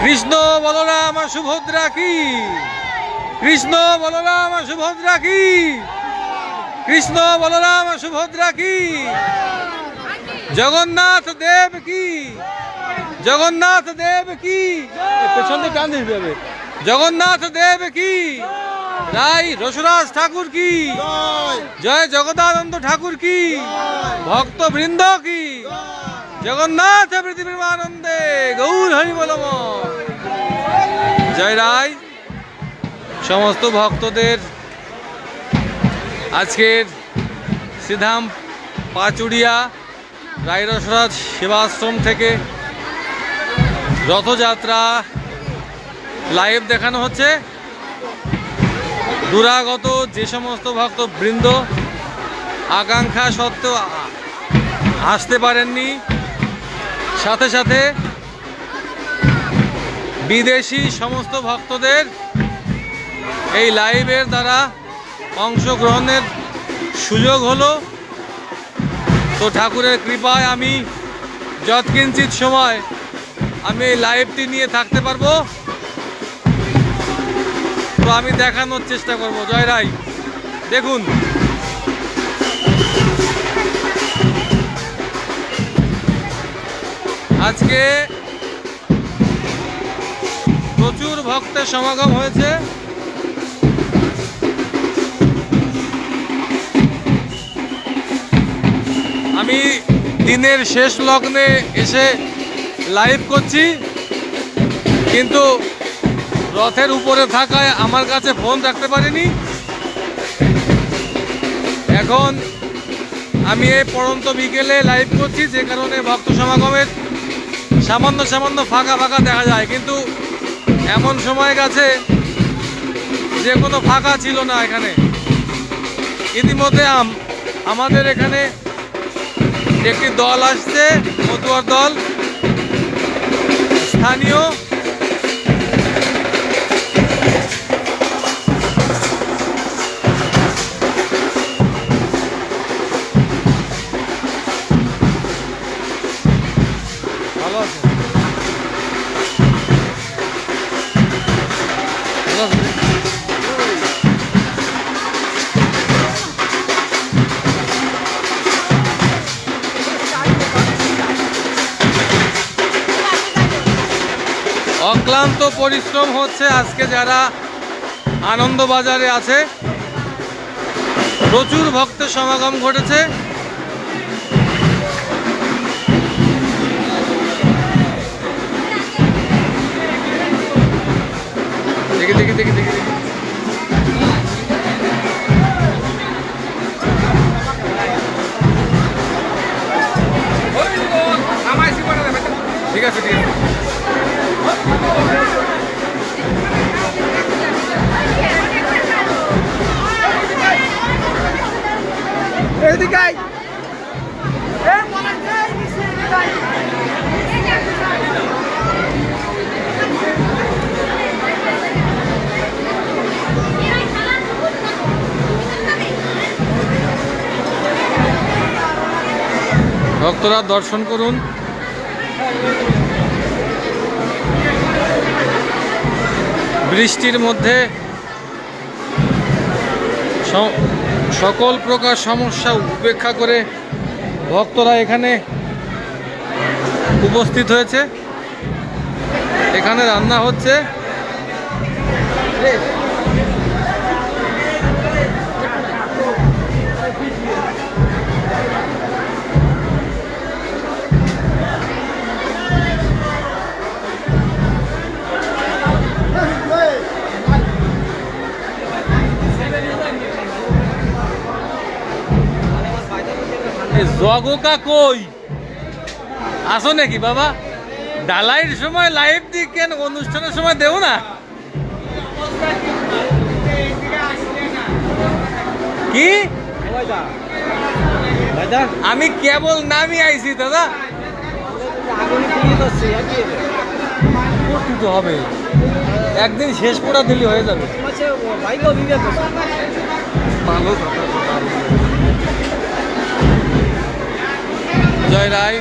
কৃষ্ণ বলরাম আর সুভদ্রা কি? কৃষ্ণ বলরাম আর সুভদ্রা কি? কৃষ্ণ বলরাম আর সুভদ্রা কি? জগন্নাথ দেব কি? জগন্নাথ দেব কি? পেছন দিয়ে দিতে জগন্নাথ দেব কি? রাই রসরাজ ঠাকুর কি? জয় জগদানন্দ ঠাকুর কি? ভক্ত বৃন্দ কি? জগন্নাথ পৃথিবীর আনন্দে গৌর হরি বলম জয় রায়। সমস্ত ভক্তদের আজকের সিধাম পাচুড়িয়া রায়রসরাজ সেবাশ্রম থেকে রথযাত্রা লাইভ দেখানো হচ্ছে। দুরাগত যে সমস্ত ভক্ত বৃন্দ আকাঙ্ক্ষা সত্ত্বেও আসতে পারেননি। সাথে সাথে বিদেশি সমস্ত ভক্তদের এই লাইভের দ্বারা অংশগ্রহণের সুযোগ হলো। তো ঠাকুরের কৃপায় আমি যৎকিঞ্চিত সময় আমি এই লাইভটি নিয়ে থাকতে পারব। তো আমি দেখানোর চেষ্টা করব। জয় রায় দেখুন। আজকে প্রচুর ভক্তের সমাগম হয়েছে। আমি দিনের শেষ লগ্নে এসে লাইভ করছি, কিন্তু রথের উপরে থাকায় আমার কাছে ফোন রাখতে পারিনি। এখন আমি এই পড়ন্ত বিকেলে লাইভ করছি, যে কারণে ভক্ত সমাগমের সামান্য সামান্য ফাঁকা ফাঁকা দেখা যায়, কিন্তু এমন সময় গেছে যে কোনো ফাঁকা ছিল না এখানে। ইতিমধ্যে আম- আমাদের এখানে একটি দল আসছে, মতুয়ার দল। স্থানীয় অক্লান্ত পরিশ্রম হচ্ছে আজকে যারা আনন্দবাজারে আছে। প্রচুর ভক্তের সমাগম ঘটেছে। দেখি দেখি দেখি দেখি দেখি। ভক্তরা দর্শন করুন। বৃষ্টির মধ্যে সকল প্রকার সমস্যা উপেক্ষা করে ভক্তরা এখানে উপস্থিত হয়েছে। এখানে রান্না হচ্ছে। জগকা কই? আসো নাকি বাবা? ডালাইয়ের সময় লাইভ দি কেন? অনুষ্ঠানের সময় দেও না। কি? আমি কেবল নামি আইছি দাদা। করতে হবে। একদিন শেষ করা দিলে হয়ে যাবে। ভালো। বিজয় রায়।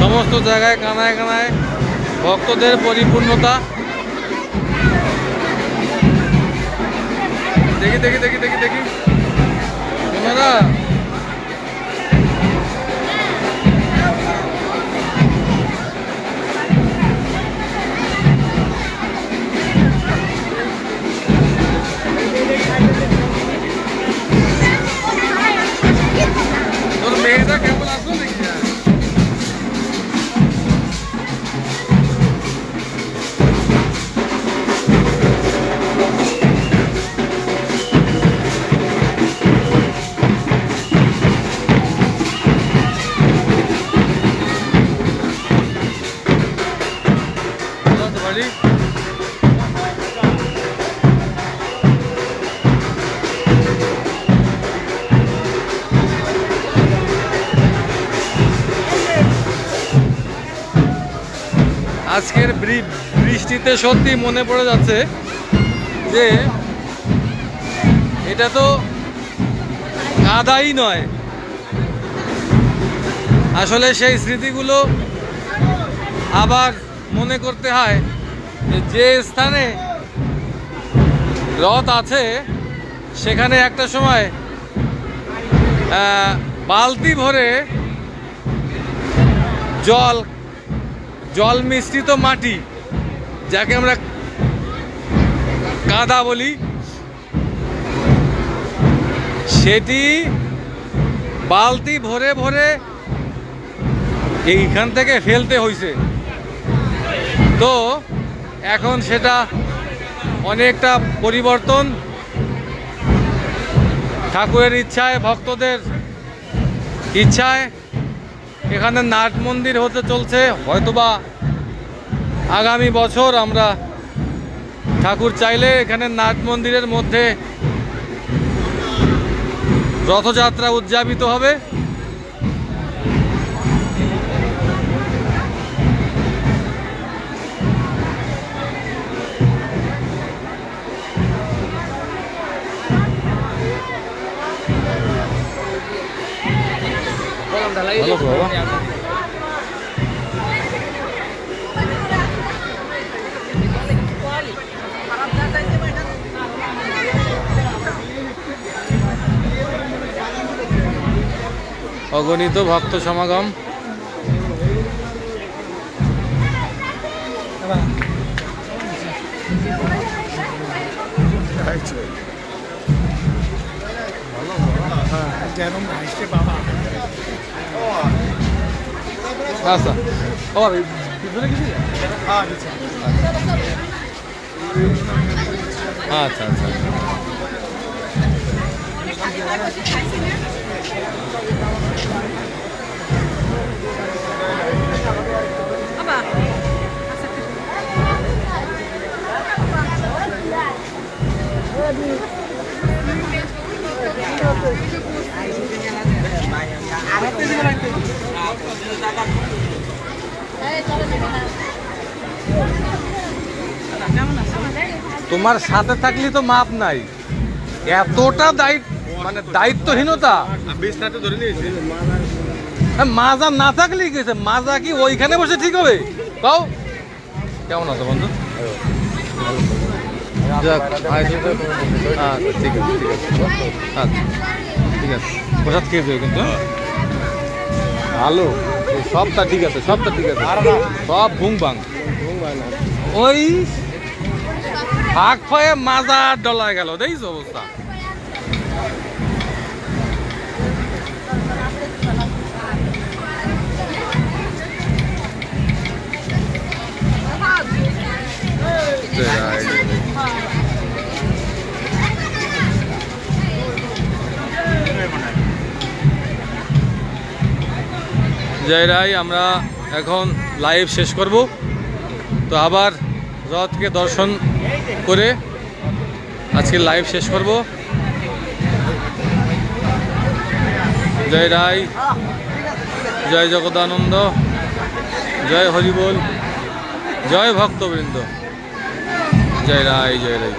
সমস্ত জায়গায় কানায় কানায় ভক্তদের পরিপূর্ণতা। দেখি দেখি দেখি দেখি দেখি। ওনারা বাড়ি। আজকের বৃষ্টিতে সত্যি মনে পড়ে যাচ্ছে যে এটা তো কাদাই নয় আসলে সেই স্মৃতিগুলো আবার মনে করতে হয় যে স্থানে রথ আছে, সেখানে একটা সময় বালতি ভরে জল জল মিশ্রিত মাটি, যাকে আমরা কাদা বলি, সেটি বালতি ভরে ভরে এইখান থেকে ফেলতে হয়েছে তো এখন সেটা অনেকটা পরিবর্তন। ঠাকুরের ইচ্ছায়, ভক্তদের ইচ্ছায় এখানে নাট মন্দির হতে চলছে। হয়তোবা আগামী বছর আমরা ঠাকুর চাইলে এখানে নাট মন্দিরের মধ্যে রথযাত্রা উদযাপিত হবে। ভালো বাবা। অগণিত ভক্ত সমাগম। যেরকম আসছে বাবা আচ্ছা ও পিছনে কিছু আচ্ছা আচ্ছা তোমার সাথে থাকলে তো মাপ নাই। এতটা দায়িত্ব মানে দায়িত্বহীনতা। মাজা না থাকলেই গেছে মাজা কি ওইখানে বসে ঠিক হবে? কাও। কেমন আছো বন্ধু? যাক, আচ্ছা, ঠিক আছে ঠিক আছে। আচ্ছা ঠিক আছে। প্রসাদ খেয়ে কিন্তু হ্যাঁ? ভালো। সবটা ঠিক আছে, সবটা ঠিক আছে। সব ভুং ভাং। ওই ফাঁক ফয়ে মাজা ডলায় গেল দেখিস অবস্থা? জয় রায়, আমরা এখন লাইভ শেষ করব। তো আবার রথকে দর্শন করে আজকে লাইভ শেষ করব। জয় রায়, জয় জগদানন্দ, জয় হরিবোল, জয় ভক্তবৃন্দ। জয় রায় জয় রায়।